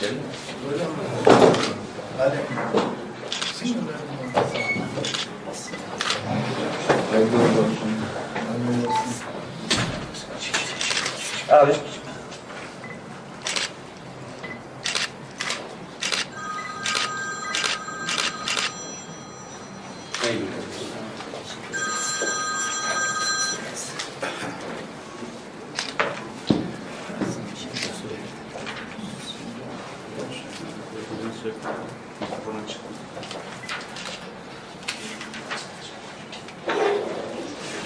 Abi. Hayırlı olsun.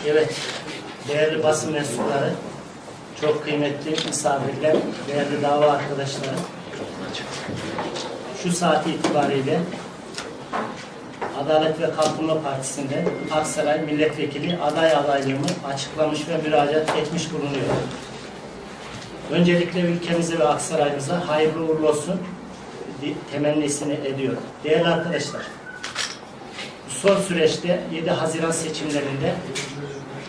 Evet, değerli basın mensupları, çok kıymetli misafirler, değerli dava arkadaşları, şu saat itibariyle Adalet ve Kalkınma Partisi'nde Aksaray Milletvekili aday adaylığımı açıklamış ve müracaat etmiş bulunuyor. Öncelikle ülkemize ve Aksaray'ımıza hayırlı uğurlu olsun temennisini ediyor. Değerli arkadaşlar, son süreçte 7 Haziran seçimlerinde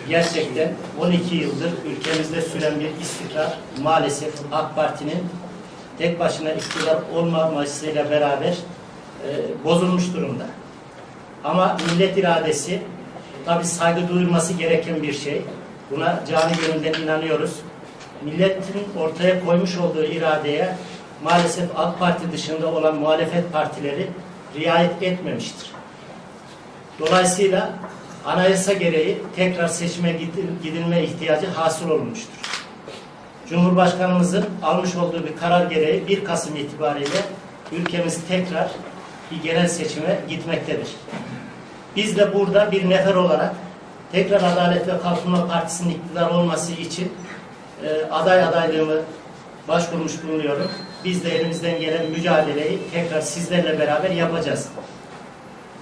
gerçekten 12 yıldır ülkemizde süren bir istikrar maalesef AK Parti'nin tek başına iktidar olmamasıyla beraber e, bozulmuş durumda. Ama millet iradesi tabi saygı duyulması gereken bir şey. Buna canı gönülden inanıyoruz. Milletin ortaya koymuş olduğu iradeye maalesef AK Parti dışında olan muhalefet partileri riayet etmemiştir. Dolayısıyla anayasa gereği tekrar seçime gidil- gidilme ihtiyacı hasıl olmuştur. Cumhurbaşkanımızın almış olduğu bir karar gereği 1 Kasım itibariyle ülkemiz tekrar bir genel seçime gitmektedir. Biz de burada bir nefer olarak tekrar Adalet ve Kalkınma Partisi'nin iktidar olması için e, aday adaylığımı başvurmuş bulunuyorum. Biz de elimizden gelen mücadeleyi tekrar sizlerle beraber yapacağız.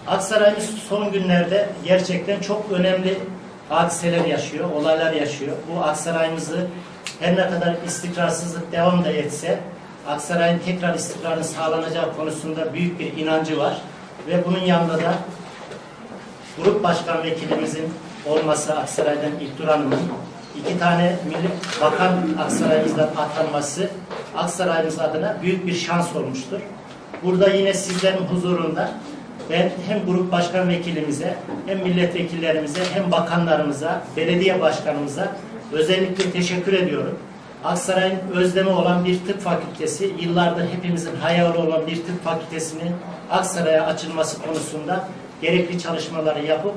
Aksaray'ımız son günlerde gerçekten çok önemli hadiseler yaşıyor, olaylar yaşıyor. Bu Aksaray'ımızı her ne kadar istikrarsızlık devam da etse, Aksaray'ın tekrar istikrarının sağlanacağı konusunda büyük bir inancı var. Ve bunun yanında da grup başkan vekilimizin olması Aksaray'dan İlktur Hanım'ın iki tane milli bakan Aksaray'ımızdan atanması Aksaray'ımız adına büyük bir şans olmuştur. Burada yine sizlerin huzurunda ben hem grup başkan vekilimize hem milletvekillerimize hem bakanlarımıza, belediye başkanımıza özellikle teşekkür ediyorum. Aksaray'ın özlemi olan bir tıp fakültesi, yıllardır hepimizin hayali olan bir tıp fakültesinin Aksaray'a açılması konusunda gerekli çalışmaları yapıp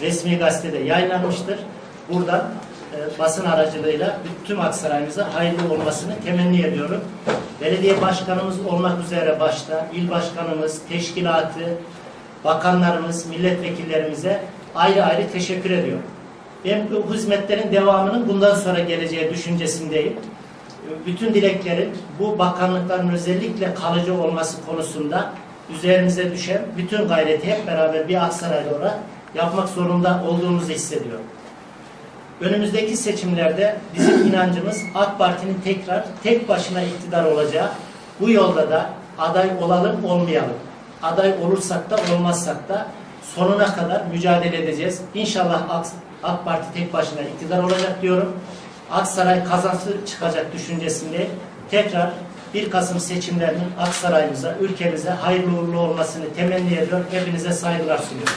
resmi gazetede yayınlanmıştır. Buradan e, basın aracılığıyla tüm Aksaray'ımıza hayırlı olmasını temenni ediyorum. Belediye başkanımız olmak üzere başta il başkanımız, teşkilatı, bakanlarımız, milletvekillerimize ayrı ayrı teşekkür ediyorum. Ben bu hizmetlerin devamının bundan sonra geleceği düşüncesindeyim. Bütün dileklerim bu bakanlıkların özellikle kalıcı olması konusunda üzerimize düşen bütün gayreti hep beraber bir Aksaraylı olarak yapmak zorunda olduğumuzu hissediyorum. Önümüzdeki seçimlerde bizim inancımız AK Parti'nin tekrar tek başına iktidar olacağı. Bu yolda da aday olalım olmayalım. Aday olursak da olmazsak da sonuna kadar mücadele edeceğiz. İnşallah AK, AK Parti tek başına iktidar olacak diyorum. Aksaray kazansız çıkacak düşüncesinde tekrar 1 Kasım seçimlerinin Aksaray'ımıza, ülkemize hayırlı uğurlu olmasını temenni ediyor. Hepinize saygılar sunuyorum.